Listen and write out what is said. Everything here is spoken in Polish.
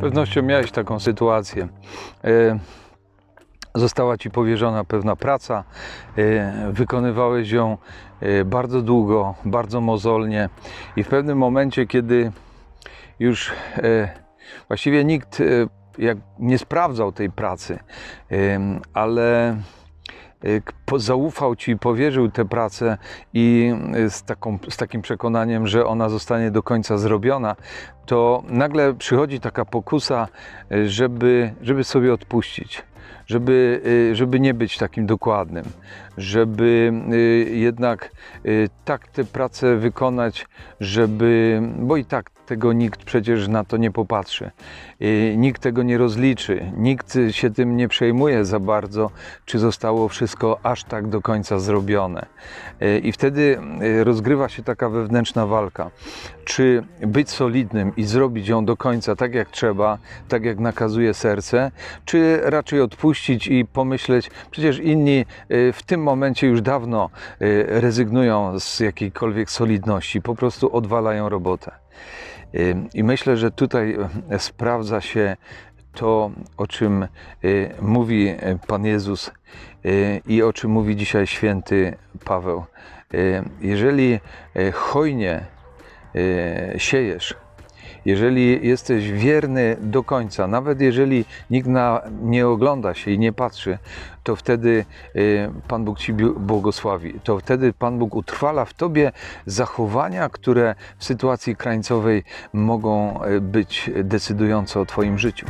pewnością miałeś taką sytuację. E, Została ci powierzona pewna praca, e, wykonywałeś ją e, bardzo długo, bardzo mozolnie i w pewnym momencie, kiedy już właściwie nikt jak nie sprawdzał tej pracy, ale zaufał ci, powierzył tę pracę i e, z, taką, z takim przekonaniem, że ona zostanie do końca zrobiona, to nagle przychodzi taka pokusa, e, żeby, żeby sobie odpuścić. Żeby, e, żeby nie być takim dokładnym, żeby e, jednak e, tak tę pracę wykonać, żeby, bo i tak tego nikt przecież na to nie popatrzy, nikt tego nie rozliczy, nikt się tym nie przejmuje za bardzo, czy zostało wszystko aż tak do końca zrobione. I wtedy rozgrywa się taka wewnętrzna walka, czy być solidnym i zrobić ją do końca tak jak trzeba, tak jak nakazuje serce, czy raczej odpuścić i pomyśleć, przecież inni e, w tym momencie już dawno e, rezygnują z jakiejkolwiek solidności, po prostu odwalają robotę. Y, I myślę, że tutaj sprawdza się to, o czym y, mówi Pan Jezus y, i o czym mówi dzisiaj święty Paweł. Y, Jeżeli hojnie siejesz, jeżeli jesteś wierny do końca, nawet jeżeli nikt na, nie ogląda się i nie patrzy, to wtedy y, Pan Bóg Ci błogosławi. To wtedy Pan Bóg utrwala w Tobie zachowania, które w sytuacji krańcowej mogą y, być decydujące o Twoim życiu.